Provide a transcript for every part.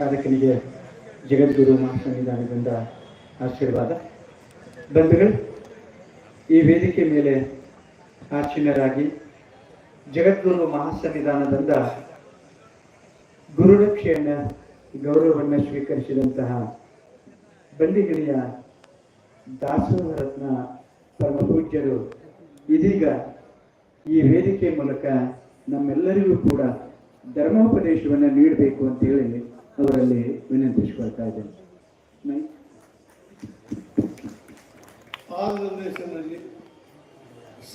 ಸಾಧಕನಿಗೆ ಜಗದ್ಗುರು ಮಹಾಸನ್ನಿಧಾನದಿಂದ ಆಶೀರ್ವಾದ. ಬಂಧುಗಳು, ಈ ವೇದಿಕೆ ಮೇಲೆ ಆಚೀನರಾಗಿ ಜಗದ್ಗುರು ಮಹಾಸನ್ನಿಧಾನದಿಂದ ಗುರುರಕ್ಷೆಯನ್ನ ಗೌರವವನ್ನು ಸ್ವೀಕರಿಸಿದಂತಹ ಬಂದಿಗಿರಿಯ ದಾಸೋಹರತ್ನ ಪರಮ ಪೂಜ್ಯರು ಇದೀಗ ಈ ವೇದಿಕೆ ಮೂಲಕ ನಮ್ಮೆಲ್ಲರಿಗೂ ಕೂಡ ಧರ್ಮೋಪದೇಶವನ್ನು ನೀಡಬೇಕು ಅಂತ ಹೇಳಿ ಅವರಲ್ಲಿ ವಿನಂತಿಸಿಕೊಳ್ತಾ ಇದ್ದೇನೆ. ಮೈ-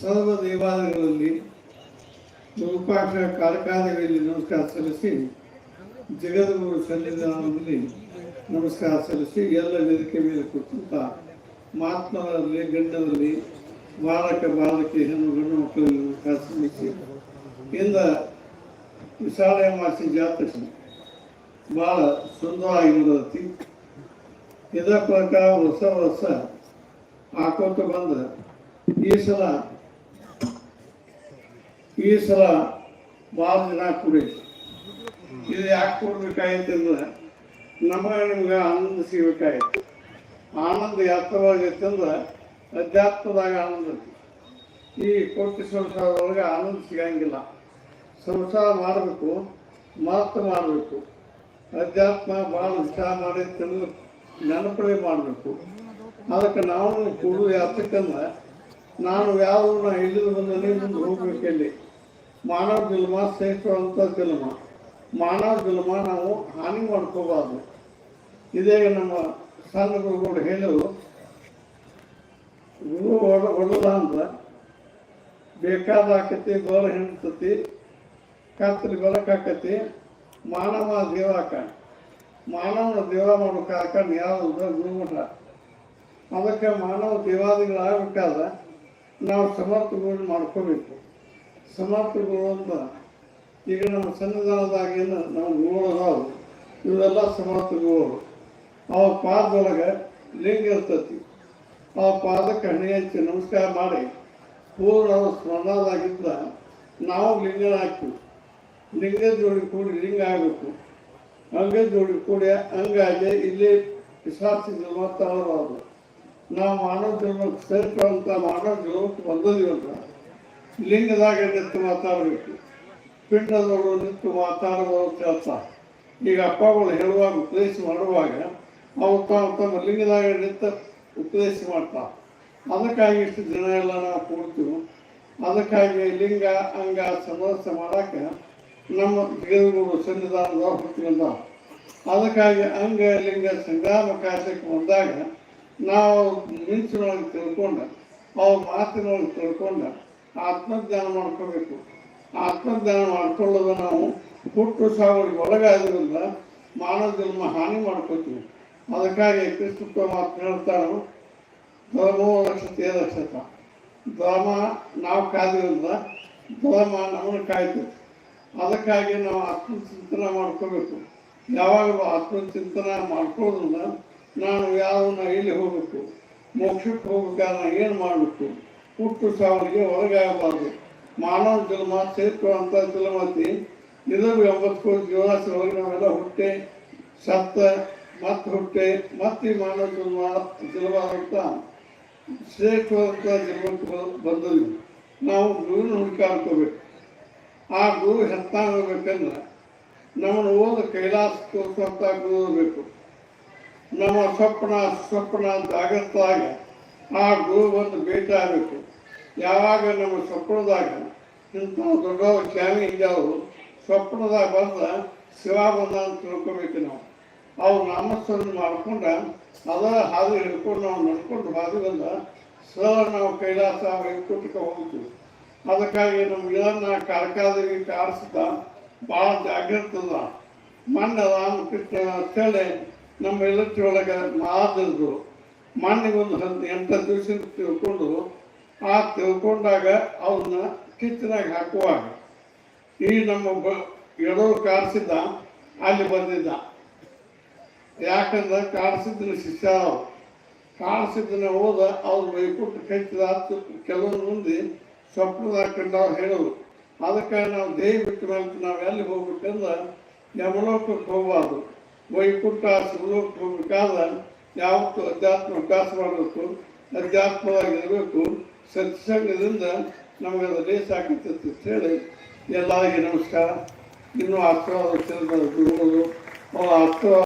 ಸರ್ವ ದೇವಾಲಯಗಳಲ್ಲಿ ರೂಪಾಕ್ಷ ಕಾರಕಾದಿಗಳಲ್ಲಿ ನಮಸ್ಕಾರ ಸಲ್ಲಿಸಿ, ಜಗದ್ಗುರು ಸನ್ನಿಧಾನದಲ್ಲಿ ನಮಸ್ಕಾರ ಸಲ್ಲಿಸಿ ಎಲ್ಲ ವೇದಿಕೆ ಮೇಲೆ ಕೂತಂತ ಮಹಾತ್ಮರಲ್ಲಿ, ಗಂಡರಲ್ಲಿ, ಬಾಲಕ, ಬಾಲಕಿ, ಹೆಣ್ಣು, ಗಂಡು ಮಕ್ಕಳಲ್ಲಿ ನಮಸ್ಕಾರ ಸಲ್ಲಿಸಿ, ಇಂದ ವಿಶಾಲ ಮಾಸಿ ಜಾತ್ರೆ. ಭಾಳ ಸುಂದರವಾಗಿ ಇದೇ ಪ್ರಕಾರ ಹೊಸ ವರ್ಷ ಹಾಕೋತ ಬಂದ ಈ ಸಲ ಈ ಸಲ ಭಾಳ ಜನ ಕೊಡಬೇಕು ಇದು ಯಾಕೆ ಕೊಡ್ಬೇಕಾಯ್ತು ಅಂದ್ರೆ ನಮಗೆ ನಿಮ್ಗೆ ಆನಂದ ಸಿಗ್ಬೇಕಾಯ್ತು ಆನಂದ ಯಾತ್ರವಾಗೈತೆ ಅಂದ್ರೆ ಅಧ್ಯಾತ್ಮದಾಗ ಆನಂದ. ಈ ಕೋಟಿ ಸಂಸಾರದೊಳಗೆ ಆನಂದ ಸಿಗಂಗಿಲ್ಲ. ಸಂಸಾರ ಮಾಡಬೇಕು ಮಾತು ಮಾಡಬೇಕು. ಅಧ್ಯಾತ್ಮ ಭಾಳ ವಿಚಾರ ಮಾಡಿ ತಿಳಿದು ನೆನಪಡೆ ಮಾಡಬೇಕು. ಅದಕ್ಕೆ ನಾವು ಕೊಡು ಯಾತಕ್ಕಂದ್ರೆ ನಾನು ಯಾವ ನಾ ಇಳಿದು ಬಂದಲ್ಲಿ ಮುಂದೆ ಹೋಗ್ಬೇಕಲ್ಲಿ ಮಾನವ ಜನ್ಮ ಸೇರಿಸುವಂಥ ಜನ್ಮ. ಮಾನವ ಜನ್ಮ ನಾವು ಹಾನಿ ಮಾಡ್ಕೋಬಾರ್ದು. ಇದೇ ನಮ್ಮ ಸಣ್ಣ ಗುರುಗಳು ಹೇಳಲು ಗುರು ಹೊಡ ಹೊಡದ ಅಂತ? ಬೇಕಾದ ಆಕತಿ ಹೆಣ್ತತಿ ಕತ್ತಲಿ ಬರಕಾಕತಿ ಮಾನವ ದೇವಾಕ. ಮಾನವನ ದೇವ ಮಾಡೋ ಹಾಕೊಂಡು ಯಾವುದು ಗುರುಮಠ. ಅದಕ್ಕೆ ಮಾನವ ದೇವಾದಿಗಳಾಗಬೇಕಾದ್ರೆ ನಾವು ಸಮರ್ಥಗಳು ಮಾಡ್ಕೋಬೇಕು. ಸಮರ್ಥಗಳು ಅಂತ ಈಗ ನಮ್ಮ ಸನ್ನಿಧಾನದಾಗಿನ ನಾವು ಗುರುಗಳು ಇವೆಲ್ಲ ಸಮರ್ಥಗಳು. ಅವ ಪಾದದೊಳಗೆ ಲಿಂಗ ಇರ್ತತಿ. ಆ ಪಾದಕ್ಕೆ ಹಣೆ ಹಚ್ಚಿ ನಮಸ್ಕಾರ ಮಾಡಿ ಪೂರ್ಣ ಸ್ಮರಣದಾಗಿದ್ದ ನಾವು ಲಿಂಗನ ಹಾಕ್ತೀವಿ ಲಿಂಗ ಜೋಡಿ ಕೂಡಿ ಲಿಂಗ ಆಗಬೇಕು. ಅಂಗದ ಜೋಡಿ ಕೂಡಿ ಹಂಗಾಗಿ ಇಲ್ಲಿ ವಿಶ್ವಾಸ ಅದು ನಾವು ಮಾನವ ಜನ್ಮಕ್ಕೆ ಸೇರ್ಕೊಳ್ಳುವಂಥ ಮಾನವ ಜನ್ಮಕ್ಕೆ ಬಂದದಿವಂತ ಲಿಂಗದಾಗ ನಿಂತು ಮಾತಾಡಬೇಕು. ಪಿಂಡದವರು ನಿಂತು ಮಾತಾಡಬಹುದು ಕೆಲಸ ಈಗ ಅಪ್ಪಗಳು ಹೇಳುವಾಗ ಉಪದೇಶ ಮಾಡುವಾಗ ಅವ್ರು ತಾವು ತಮ್ಮ ಲಿಂಗದಾಗ ನಿಂತು ಉಪದೇಶ ಮಾಡ್ತಾರೆ ಅದಕ್ಕಾಗಿ ಇಷ್ಟು ದಿನ ಎಲ್ಲ ನಾವು ಕೂಡ್ತೀವಿ. ಅದಕ್ಕಾಗಿ ಲಿಂಗ, ಅಂಗ ಸಮರಸ ಮಾಡಕ್ಕೆ ನಮ್ಮ ಜಗದ್ಗುರು ಸನ್ನಿಧಾನದ ಹುಟ್ಟಿಲ್ಲ ಅದಕ್ಕಾಗಿ ಅಂಗ ಲಿಂಗ ಸಂಗ್ರಾಮ ಕಾರ್ಯಕ್ಕೆ ಬಂದಾಗ ನಾವು ಮಿಂಚಿನೊಳಗೆ ತಿಳ್ಕೊಂಡು, ಅವ್ರ ಮಾತಿನೊಳಗೆ ತಿಳ್ಕೊಂಡು ಆತ್ಮಜ್ಞಾನ ಮಾಡ್ಕೋಬೇಕು. ಆತ್ಮಜ್ಞಾನ ಮಾಡ್ಕೊಳ್ಳೋದು ನಾವು ಹುಟ್ಟು ಸಾವಿಗೆ ಒಳಗಾದ್ರಿಂದ ಮಾನವ ಜನ್ಮ ಹಾನಿ ಮಾಡ್ಕೋತೀವಿ. ಅದಕ್ಕಾಗಿ ಕ್ರಿಸ್ತತ್ವ ಮಾತು ಹೇಳ್ತಾರೋ, ಧರ್ಮೋ ರಕ್ಷತೆ ರಕ್ಷತ ಧರ್ಮ ನಾವು ಕಾದಿರೋದ್ರಿಂದ ಧರ್ಮ ನಮ್ಮನ್ನು ಕಾಯ್ತೈತಿ ಅದಕ್ಕಾಗಿ ನಾವು ಆತ್ಮಚಿಂತನೆ ಮಾಡ್ಕೋಬೇಕು. ಯಾವಾಗಲೂ ಆತ್ಮಚಿಂತನೆ ಮಾಡ್ಕೊಳ್ಳೋದನ್ನ ನಾನು ಯಾವನ್ನ ಇಲ್ಲಿ ಹೋಗಬೇಕು, ಮೋಕ್ಷಕ್ಕೆ ಹೋಗ್ಬೇಕಾದ್ರೆ ಏನು ಮಾಡಬೇಕು? ಹುಟ್ಟು ಸಾವಿಗೆ ಹೊರಗಾಗಬಾರ್ದು ಮಾನವ ಜನ್ಮ ಸೇರ್ಕೊಳ್ಳುವಂಥ ಜಲಮತಿ ಇದು ಎಂಬತ್ತು ಕೋಟಿ ಜೀವರಾಶಿ ಒಳಗೆ ನಾವೆಲ್ಲ ಹುಟ್ಟೆ, ಸತ್ತ, ಮತ್ತೆ ಹುಟ್ಟೆ, ಮತ್ತೆ ಮಾನವ ಜನ್ಮ ಜನ್ಮ ಅಂತ ಸೇರ್ಕೊಳ್ಳುವಂಥ ಜನ್ಮಕ್ಕೆ ಬಂದದ್ದು. ನಾವು ಗುರುವಿನ ಹುಡುಕಾಡ್ಕೋಬೇಕು. ಆ ಗುರು ಹೆತ್ತಾಗಬೇಕಂದ್ರೆ ನಮ್ಮನ್ನು ಓದ ಕೈಲಾಸ ತೋರಿಸುವಂಥ ಗುರು ಬೇಕು ನಮ್ಮ ಸ್ವಪ್ನ ಸ್ವಪ್ನ ಜಾಗೃತದಾಗ ಆ ಗುರು ಬಂದು ಭೇಟಿ ಆಗಬೇಕು ಯಾವಾಗ ನಮ್ಮ ಸ್ವಪ್ನದಾಗ ಇಂಥ ದೊಡ್ಡ ಸ್ವಾಮಿ ಇದ್ದವರು ಸ್ವಪ್ನದಾಗ ಬಂದ ಶಿವ ಬಂದ ಅಂತ ತಿಳ್ಕೊಬೇಕು ನಾವು. ಅವ್ರು ನಾಮಸ್ಮರಣೆ ಮಾಡ್ಕೊಂಡ ಅದರ ಹಾದಿ ಹಿಡ್ಕೊಂಡು ನಾವು ನಡ್ಕೊಂಡು ಹಾದಿ ಬಂದ ಸರ್ ನಾವು ಕೈಲಾಸ ವೈಕುಂಠಕ್ಕೆ ಹೋಗ್ತೀವಿ. ಅದಕ್ಕಾಗಿ ನಮ್ಮ ಇದನ್ನ ಕಾಲಕಾಲದಲ್ಲಿ ಕಾಡಿಸ್ದ ಭಾಳ ಜಾಗೃತದ ಮಣ್ಣು ರಾಮಕೃಷ್ಣ ಅಂತೇಳಿ ನಮ್ಮ ಇಲಕ್ಕಿ ಒಳಗೆ ಮಾದಿದ್ರು ಮಣ್ಣಿಗೆ ಒಂದು ಹತ್ತು ಎಂಟು ದಿವಸ ತಿಳ್ಕೊಂಡು ಆ ತಿಳ್ಕೊಂಡಾಗ ಅವನ್ನ ಕಿಚ್ಚನಾಗ ಹಾಕುವಾಗ ಈ ನಮ್ಮ ಬ ಎಡೋರು ಕಾಡಿಸಿದ್ದ ಅಲ್ಲಿ ಬಂದಿದ್ದ. ಯಾಕಂದ್ರೆ ಕಾಡಿಸಿದ್ದನ ಶಿಷ್ಯ ಅವ್ರು. ಕಾಣಿಸಿದ್ದನ್ನ ಹೋದ ಅವ್ರು ಬೈಕೊಟ್ಟು ಹತ್ತು ಕೆಲವೊಂದು ಮಂದಿ ಸ್ವಪ್ನದಾಗ ನಾವು ಹೇಳೋದು ಅದಕ್ಕೆ ನಾವು ದೇಹ ಬಿಟ್ಟ ಮೇಲೆ ನಾವು ಎಲ್ಲಿ ಹೋಗ್ಬೇಕಂದ್ರೆ ಯಮಲೋಕಕ್ಕೆ ಹೋಗಬಾರ್ದು. ವೈಕುಂಠ ಹೋಗ್ಬೇಕಾದ್ರೆ ಯಾವತ್ತು ಅಧ್ಯಾತ್ಮ ಅಭ್ಯಾಸ ಮಾಡಬೇಕು, ಅಧ್ಯಾತ್ಮವಾಗಿರಬೇಕು. ಸತ್ಸಂಗದಿಂದ ನಮಗೆ ಅದು ಲೇಸ್ ಆಗುತ್ತೆ ಅಂತ ಹೇಳಿ ಎಲ್ಲರಿಗೆ ನಮಸ್ಕಾರ. ಇನ್ನೂ ಆಶೀರ್ವಾದ ಗುರುಗಳು ಆಶೀರ್ವಾದ